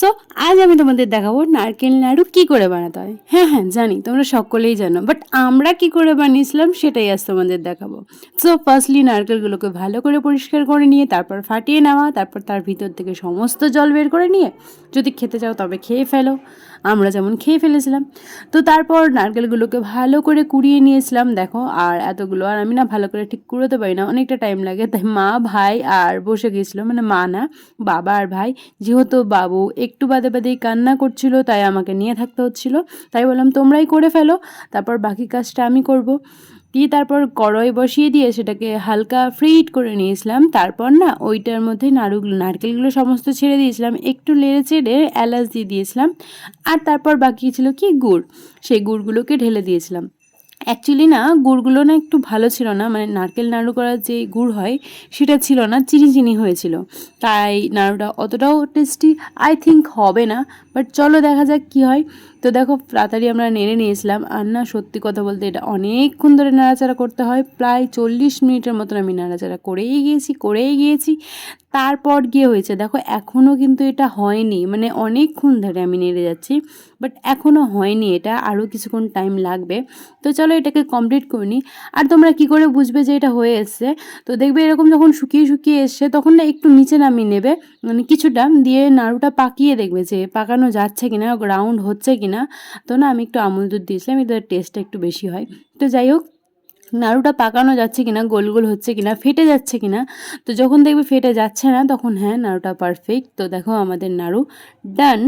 So আজ আমি তোমাদের দেখাবো নারকেল নাড়ু কি করে বানাতে হয়। হ্যাঁ হ্যাঁ জানি, তোমরা সকলেই জানো বাট আমরা কি করে বানিয়েছিলাম সেটাই আজ তোমাদের দেখাবো। সো ফার্স্টলি নারকেলগুলোকে ভালো করে পরিষ্কার করে নিয়ে, তারপর ফাটিয়ে নেওয়া, তারপর তার ভিতর থেকে সমস্ত জল বের করে নিয়ে, যদি খেতে চাও তবে খেয়ে ফেলো। আমরা যেমন খেয়ে ফেলেছিলাম। তো তারপর নারকেলগুলোকে ভালো করে কুড়িয়ে নিয়েছিলাম, দেখো, আর এতগুলো, আর আমি না ভালো করে ঠিক কুড়োতে পারি না, অনেকটা টাইম লাগে, তাই মা, ভাই আর বসে গিয়েছিল মানে মা না, বাবা আর ভাই, যেহেতু বাবু একটু বাদে বাদেই কান্না করছিল, তাই আমাকে নিয়ে থাকতে হচ্ছিল। তাই বললাম, তোমরাই করে ফেলো, তারপর বাকি কাজটা আমি করব। দিয়ে তারপর কড়াই বসিয়ে দিয়ে সেটাকে হালকা ফ্রিট করে নিয়েছিলাম। তারপর না, ওইটার মধ্যে নাড়ুগুলো, নারকেলগুলো সমস্ত ছেড়ে দিয়েছিলাম। একটু লেড়ে চেড়ে এলাচ দিয়ে দিয়েছিলাম। আর তারপর বাকি ছিল কি? গুড়। সেই গুড়গুলোকে ঢেলে দিয়েছিলাম। অ্যাকচুয়ালি না, গুড়গুলো না একটু ভালো ছিল না। মানে নারকেল নাড়ু করার যে গুড় হয়, সেটা ছিল না চিনি চিনি হয়েছিল। তাই নাড়ুটা অতটাও টেস্টি আই থিঙ্ক হবে না। বাট চলো দেখা যাক কী হয়। তো দেখো, তাড়াতাড়ি আমরা নেড়ে নিয়েছিলাম। আর না, সত্যি কথা বলতে এটা অনেকক্ষণ ধরে নাড়াচাড়া করতে হয়। প্রায় চল্লিশ মিনিটের মতন আমি নাড়াচাড়া করেই গিয়েছি করেই গিয়েছি। তারপর গিয়ে হয়েছে, দেখো এখনও কিন্তু এটা হয়নি। মানে অনেকক্ষণ ধরে আমি নেড়ে যাচ্ছি। বাট এখনও হয়নি এটা। আরও কিছুক্ষণ টাইম লাগবে। তো চলো এটাকে কমপ্লিট করে নিই আর তোমরা কি করে বুঝবে যে এটা হয়ে এসছে? তো দেখবে এরকম যখন শুকিয়ে শুকিয়ে এসছে, তখন না একটু নিচে নামিয়ে নেবে। মানে কিছুটা দিয়ে নাড়ুটা পাকিয়ে দেখবে যে পাকানো যাচ্ছে কিনা রাউন্ড হচ্ছে কিনা। তো না আমি একটু আমুল দুধ দিয়েছিলাম এটার টেস্টটা একটু বেশি হয়। তো যাই হোক, নাড়ুটা পাকানো যাচ্ছে কিনা, গোল গোল হচ্ছে কিনা, ফেটে যাচ্ছে কিনা, তো যখন দেখবে ফেটে যাচ্ছে না, তখন হ্যাঁ নাড়ুটা পারফেক্ট তো দেখো আমাদের নাড়ু ডান